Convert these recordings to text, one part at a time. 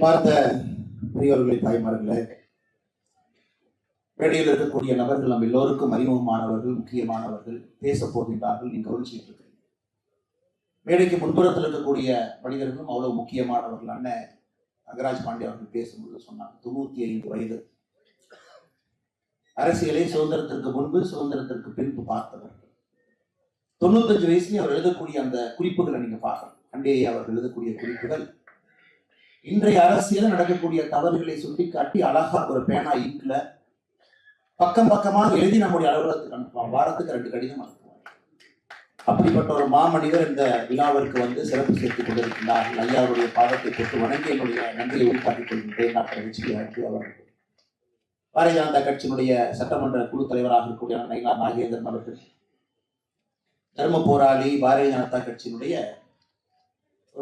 பார்த்த பெரியவர்களே தாய்மார்களே மேடையில் இருக்கக்கூடிய நபர்கள் நம்ம எல்லோருக்கும் அறிமுகமானவர்கள் முக்கியமானவர்கள் பேசப் போகின்றார்கள் நீங்கள் கவனிச்சுட்டு இருக்கிறீங்க மேடைக்கு முன்புறத்தில் இருக்கக்கூடிய மனிதர்களும் அவ்வளவு முக்கியமானவர்கள் அண்ணன் அகராஜ் பாண்டே அவர்கள் பேசும்போது சொன்னாங்க தொண்ணூத்தி ஐந்து வயது. அரசியலை சுதந்திரத்திற்கு முன்பு சுதந்திரத்திற்கு பின்பு பார்த்தவர்கள் தொண்ணூத்தஞ்சு வயசுலேயும் அவர் எழுதக்கூடிய அந்த குறிப்புகளை நீங்க பார்க்கணும் அண்டே அவர்கள் எழுதக்கூடிய குறிப்புகள் இன்றைய அரசியல் நடக்கக்கூடிய தவறுகளை சுட்டிக்காட்டி அழகா ஒரு பேனா இங்க்ல பக்கம் பக்கமாக எழுதி நம்முடைய அலுவலகத்துக்கு அனுப்புவான் வாரத்துக்கு ரெண்டு கடிதம் அனுப்புவார் அப்படிப்பட்ட ஒரு மாமனிதர் இந்த விழாவிற்கு வந்து சிறப்பு சேர்த்துக் கொண்டிருக்கிறார்கள் ஐயாவுடைய பாதத்தை போட்டு வணங்கி என்னுடைய நன்றியை உள்காட்டிக் கொள்கின்றேன். டாக்டர் விஜயகாந்தி அவர்கள். பாரதிய ஜனதா கட்சியினுடைய சட்டமன்ற குழு தலைவராக இருக்கக்கூடிய நயினார் நாகேந்திரன் அவர்கள். தர்ம போராளி பாரதிய ஜனதா கட்சியினுடைய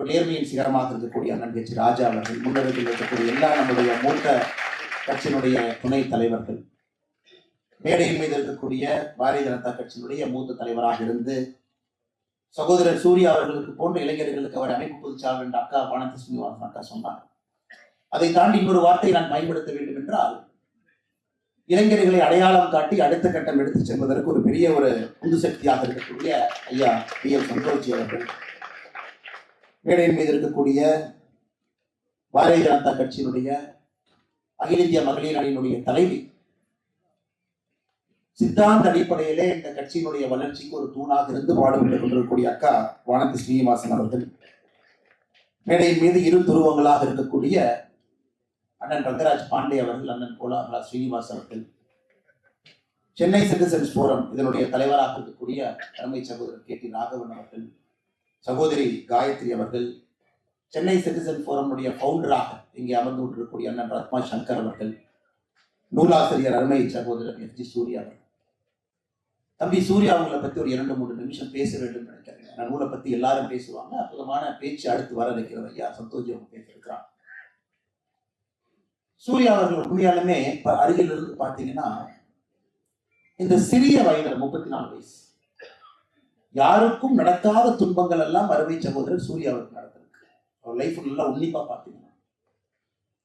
ஒரு நேர்மையின் சிகரமாக இருக்கக்கூடிய அண்ணன் கட்சி ராஜா அவர்கள் முன்னெடுப்பில் இருக்கக்கூடிய எல்லா நம்முடைய மூத்த கட்சியினுடைய துணைத் தலைவர்கள் மேடையின் மீது இருக்கக்கூடிய பாரதிய ஜனதா கட்சியினுடைய மூத்த தலைவராக இருந்து சகோதரர் சூர்யா அவர்களுக்கு போன்ற இளைஞர்களுக்கு அவர் அமைப்பு பொதுச்சாளர் என்ற அக்கா வானதி சீனிவாசன் அக்கா சொன்னார். அதை தாண்டி இன்னொரு வார்த்தையை நான் பயன்படுத்த வேண்டும் என்றால் இளைஞர்களை அடையாளம் காட்டி அடுத்த கட்டம் எடுத்து செல்வதற்கு ஒரு பெரிய ஒரு உந்து சக்தியாக இருக்கக்கூடிய ஐயா பி எம் சந்தோஷி அவர்கள் மேடையின் மீது இருக்கக்கூடிய பாரதிய ஜனதா கட்சியினுடைய அகில இந்திய மகளிர் அணியினுடைய தலைவி சித்தாந்த அடிப்படையிலே இந்த கட்சியினுடைய வளர்ச்சிக்கு ஒரு தூணாக இருந்து பாடுபட்டுக் கொண்டிருக்கக்கூடிய அக்கா வானதி ஸ்ரீனிவாசன் அவர்கள். மேடையின் மீது இரு துருவங்களாக இருக்கக்கூடிய அண்ணன் ரங்கராஜ் பாண்டே அவர்கள் அண்ணன் கோலாகலா ஸ்ரீனிவாஸ் அவர்கள். சென்னை சிட்டிசன்ஸ் போரம் இதனுடைய தலைவராக இருக்கக்கூடிய தலைமை சகோதரர் கே டி ராகவன் அவர்கள். சகோதரி காயத்ரி அவர்கள் சென்னை சிட்டிசன் ஃபோரமுடைய ஃபவுண்டராக இங்கே அமர்ந்து கொண்டிருக்கக்கூடிய அண்ணன் ரத்மா சங்கர் அவர்கள் நூலாசிரியர் அருமை சகோதரர் எஸ் ஜி சூர்யா அவர்கள். தம்பி சூர்யா அவங்களை பற்றி ஒரு இரண்டு மூன்று நிமிஷம் பேச வேண்டும் நினைக்கிறேன். நான் நூலை பற்றி எல்லாரும் பேசுவாங்க. அற்புதமான பேச்சு அடுத்து வர இருக்கிறது ஐயா. சந்தோஷி அவங்க பேசியிருக்கிறான் சூர்யா அவர்கள் உண்மையாலுமே இப்போ அருகில் இருந்து இந்த சிறிய வயதில் முப்பத்தி நாலு வயசு யாருக்கும் நடக்காத துன்பங்கள் எல்லாம் அருமை சகோதரர் சூர்யாவுக்கு நடந்திருக்கு அவர் லைஃப் நல்லா உன்னிப்பா பார்த்தீங்கன்னா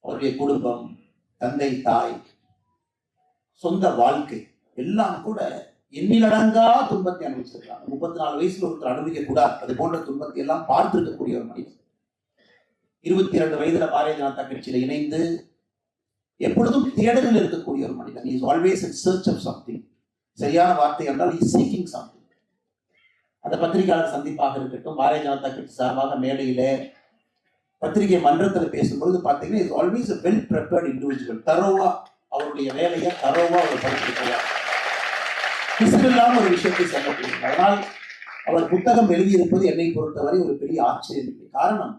அவருடைய குடும்பம் தந்தை தாய் சொந்த வாழ்க்கை எல்லாம் கூட எண்ணிலடங்கா துன்பத்தை அனுபவிச்சிருக்கிறாங்க முப்பத்தி நாலு வயசுல ஒருத்தர் அனுபவிக்க கூடாது அது போன்ற துன்பத்தை எல்லாம் பார்த்திருக்கக்கூடிய ஒரு மனிதன் இருபத்தி இரண்டு வயதுல பாரதிய ஜனதா கட்சியில இணைந்து எப்பொழுதும் தேடலில் இருக்கக்கூடிய ஒரு மனிதன் is always in search of something சரியான வார்த்தை என்றால் இஸ் சீக்கிங் சம்திங் அந்த பத்திரிகையாளர் சந்திப்பாக இருக்கட்டும் பாரதிய ஜனதா கட்சி சார்பாக மேடையில பத்திரிகை மன்றத்தில் பேசும்பொழுது பார்த்தீங்கன்னா is always well prepared individual தரோவா அவருடைய வேலையை தரோவா அவர் படித்திருக்கிறார் இல்லாம ஒரு விஷயத்தை சொல்லப்படுகிறது அதனால் அவர் புத்தகம் எழுதியிருப்பது என்னை பொறுத்தவரை ஒரு பெரிய ஆச்சரியம். இல்லை காரணம்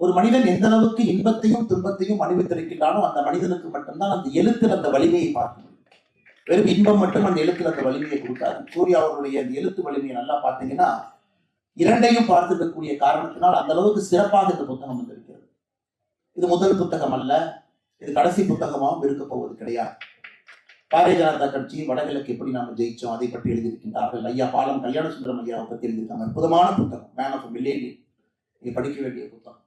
ஒரு மனிதன் எந்த அளவுக்கு இன்பத்தையும் துன்பத்தையும் அனுபவித்திருக்கின்றானோ அந்த மனிதனுக்கு மட்டும்தான் அந்த எழுத்தில் அந்த வலிமையை பார்க்கணும் வெறும் இன்பம் மட்டும் அந்த எழுத்துல அந்த வலிமையை கொடுக்காது சூர்யா அவருடைய அந்த எழுத்து வலிமையை நல்லா பார்த்தீங்கன்னா இரண்டையும் பார்த்துக்கக்கூடிய காரணத்தினால் அந்த அளவுக்கு சிறப்பாக இந்த புத்தகம் வந்திருக்கிறது. இது முதல் புத்தகம் அல்ல இது கடைசி புத்தகமாகவும் இருக்க போவது கிடையாது. பாரதிய ஜனதா கட்சி வடகிழக்கு எப்படி நாம ஜெயிச்சோம் அதை பற்றி எழுதியிருக்கின்றார்கள். ஐயா பாலம் கல்யாண சுந்தரம் ஐயாவை பற்றி எழுதியிருக்காங்க. அற்புதமான புத்தகம். மேன் ஆஃப் மில்லேனியம் நீங்க படிக்க வேண்டிய புத்தகம்.